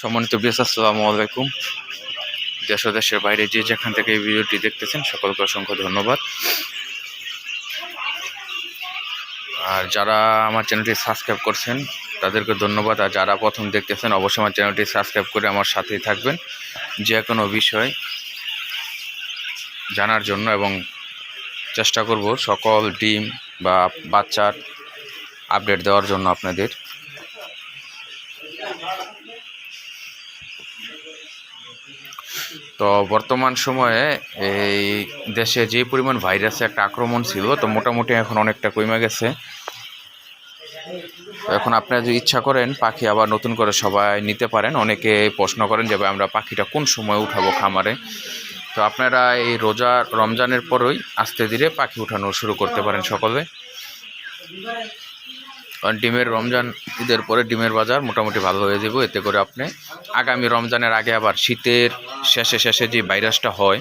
সম্মানিত বিয়াস আসসালামু আলাইকুম। দেশ ও দেশের বাইরে যে যেখান থেকে এই ভিডিওটি দেখতেছেন, সকলকে অসংখ্য ধন্যবাদ। আর যারা আমার চ্যানেলটি সাবস্ক্রাইব করছেন, তাদেরকে ধন্যবাদ। আর যারা প্রথম দেখতেছেন, অবশ্যই আমার চ্যানেলটি সাবস্ক্রাইব করে আমার সাথেই থাকবেন। যে কোনো বিষয় জানার জন্য এবং চেষ্টা করব সকল ডিম বা বাচ্চার আপডেট দেওয়ার জন্য আপনাদের তো বর্তমান সময়ে এই দেশে যে পরিমাণ ভাইরাসে একটা আক্রমণ ছিল, তো মোটামুটি এখন অনেকটা কমে গেছে। এখন আপনারা যদি ইচ্ছা করেন, পাখি আবার নতুন করে সবাই নিতে পারেন। অনেকে প্রশ্ন করেন যে আমরা পাখিটা কোন সময় উঠাবো খামারে? তো আপনারা এই রোজা রমজানের পরই আস্তে ধীরে পাখি উঠানো শুরু করতে পারেন সকলে। কারণ ডিমের রমজান ঈদের পরে ডিমের বাজার মোটামুটি ভালো হয়ে যাব। এতে করে আপনি আগামী রমজানের আগে আবার শীতের শেষে শেষে যে ভাইরাসটা হয়,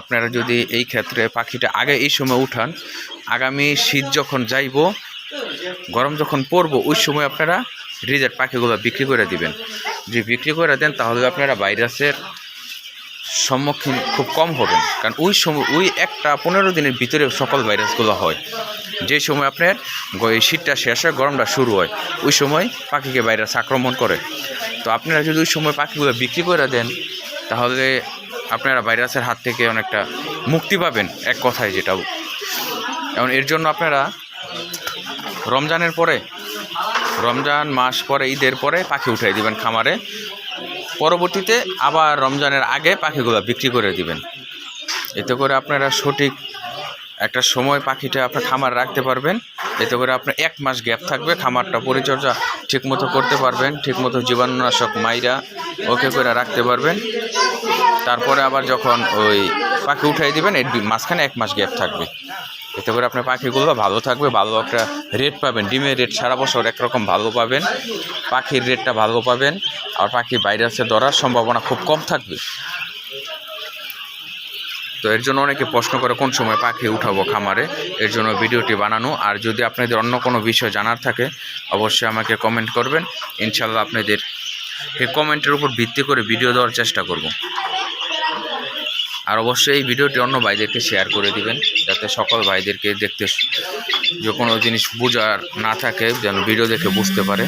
আপনারা যদি এই ক্ষেত্রে পাখিটা আগে এই সময় উঠান, আগামী শীত যখন যাইব, গরম যখন পড়ব, ওই সময় আপনারা রিজেট পাখিগুলো বিক্রি করে দিবেন। যদি বিক্রি করে দেন, তাহলে আপনারা ভাইরাসের সম্মুখীন খুব কম হবেন। কারণ ওই সময়, ওই একটা পনেরো দিনের ভিতরে সকল ভাইরাসগুলো হয়। যে সময় আপনার শীতটা শেষ হয়, গরমটা শুরু হয়, ওই সময় পাখিকে ভাইরাস আক্রমণ করে। তো আপনারা যদি ওই সময় পাখিগুলো বিক্রি করে দেন, তাহলে আপনারা ভাইরাসের হাত থেকে অনেকটা মুক্তি পাবেন, এক কথায় যেটা। এবং এর জন্য আপনারা রমজানের পরে, রমজান মাস পরে, ঈদের পরে পাখি উঠাই দিবেন খামারে। পরবর্তীতে আবার রমজানের আগে পাখিগুলো বিক্রি করে দিবেন। এতে করে আপনারা সঠিক একটা সময় পাখিটা আপনার খামার রাখতে পারবেন। এতে করে আপনার এক মাস গ্যাপ থাকবে, খামারটা পরিচর্যা ঠিকমতো করতে পারবেন, ঠিকমতো জীবাণুনাশক মাইরা ওকে করে রাখতে পারবেন। তারপরে আবার যখন ওই পাখি উঠাই দেবেন, এর মাঝখানে এক মাস গ্যাপ থাকবে। এতে করে আপনার পাখিগুলো ভালো থাকবে, ভালো একটা রেট পাবেন, ডিমের রেট সারা বছর একরকম ভালো পাবেন, পাখির রেটটা ভালো পাবেন। আর পাখি ভাইরাসে ধরার সম্ভাবনা খুব কম থাকবে। তো এর জন্য অনেকে প্রশ্ন করে, কোন সময় পাখি উঠাবো খামারে? এর জন্য ভিডিওটি বানানো। আর যদি আপনাদের অন্য কোনো বিষয় জানার থাকে, অবশ্যই আমাকে কমেন্ট করবেন। ইনশাল্লাহ আপনাদের এই কমেন্টের উপর ভিত্তি করে ভিডিও দেওয়ার চেষ্টা করব। আর অবশ্যই এই ভিডিওটি অন্য ভাইদেরকে শেয়ার করে দিবেন, যাতে সকল ভাইদেরকে দেখতে যে কোনো জিনিস বোঝার না থাকে, যেন ভিডিও দেখে বুঝতে পারে।